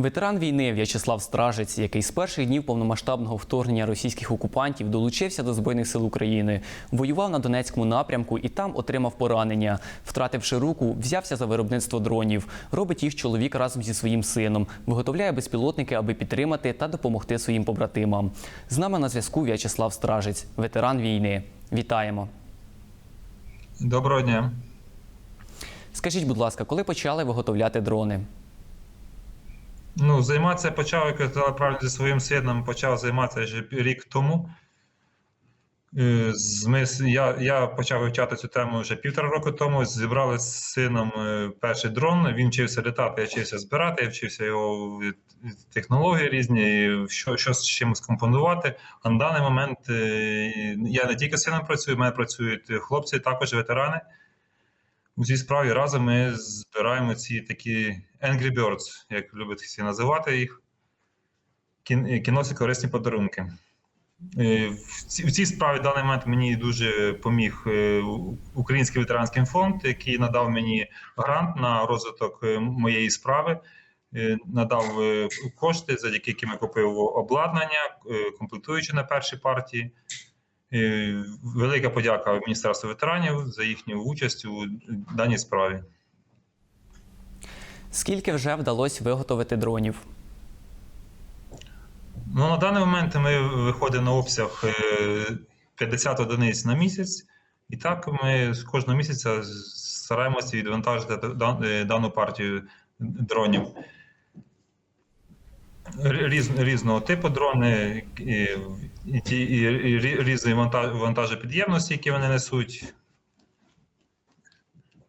Ветеран війни В'ячеслав Стражець, який з перших днів повномасштабного вторгнення російських окупантів долучився до Збройних сил України, воював на Донецькому напрямку і там отримав поранення. Втративши руку, взявся за виробництво дронів. Робить їх чоловік разом зі своїм сином, виготовляє безпілотники, аби підтримати та допомогти своїм побратимам. З нами на зв'язку В'ячеслав Стражець, ветеран війни. Вітаємо! Доброго дня. Скажіть, будь ласка, коли почали виготовляти дрони? Ну, займатися почав, як я казав, правильно зі своїм сином, почав займатися вже рік тому. Е, я, я почав вивчати цю тему вже півтора року тому. Зібрали з сином е, перший дрон. Він вчився літати, я вчився збирати, я вчився його технології різні, що, що з чим скомпонувати. А на даний момент е, я не тільки з сином працюю, в мене працюють хлопці, також ветерани. У цій справі разом ми збираємо ці такі Angry Birds, як люблять всі називати їх. Кін- Кіносі корисні подарунки. Е, В цій, справі в даний момент мені дуже поміг е, Український ветеранський фонд, який надав мені грант на розвиток е, моєї справи, надав кошти, завдяки яким я купив обладнання, комплектуючи на першій партії. Е, Велика подяка Міністерству ветеранів за їхню участь у даній справі. Скільки вже вдалося виготовити дронів? Ну, на даний момент ми виходимо на обсяг е, 50 одиниць на місяць, і так ми з кожного місяця стараємося відвантажити е, дану партію дронів. Різ, різного типу дрони, і, і, і, і рі- різної вантаж, вантажопідємності, які вони несуть,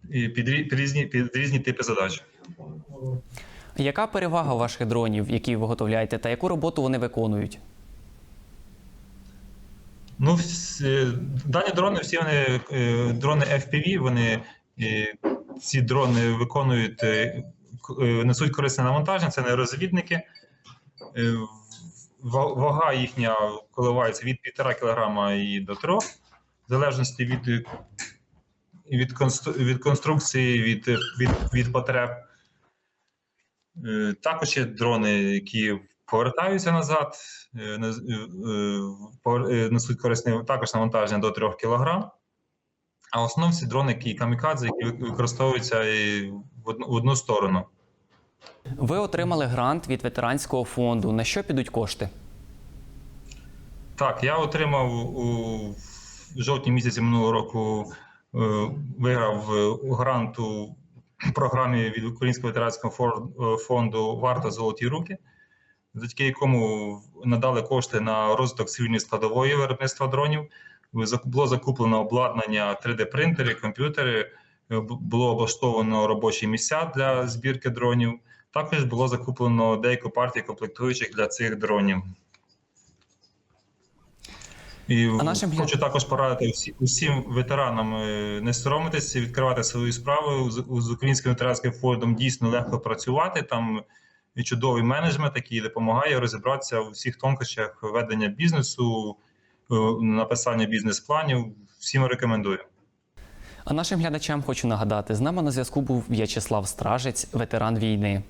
і під, під, різні, під різні типи задач. Яка перевага ваших дронів, які ви виготовляєте, та яку роботу вони виконують? Ну, дані дрони, всі вони е, дрони FPV, вони е, ці дрони виконують, е, несуть корисне навантаження, це не розвідники. Е, ва- Вага їхня коливається від 1,5 кг і до 3, в залежності від, від, від конструкції, від, від, від потреб. Е, Також є дрони, які повертаються назад, е, несуть корисне також навантаження до 3 кг. А в основному дрони, які камікадзе, які використовуються в одну сторону. Ви отримали грант від ветеранського фонду. На що підуть кошти? Так, я отримав у жовтні місяці минулого року, е, виграв е, грант у програмі від Українського ветеранського е, фонду Варта Золоті руки, завдяки якому надали кошти на розвиток цивільної складової виробництва дронів. Було закуплено обладнання 3D-принтери, комп'ютери, було облаштовано робочі місця для збірки дронів. Також було закуплено деяку партію комплектуючих для цих дронів. І А нашим хочу також порадити всі, усім ветеранам е, не соромитися, відкривати свою справу з, з українським ветеранським фондом дійсно легко працювати. Там і чудовий менеджмент, який допомагає розібратися у всіх тонкощах ведення бізнесу, е, написання бізнес-планів. Всім рекомендую. А нашим глядачам хочу нагадати: з нами на зв'язку був В'ячеслав Стражець, ветеран війни.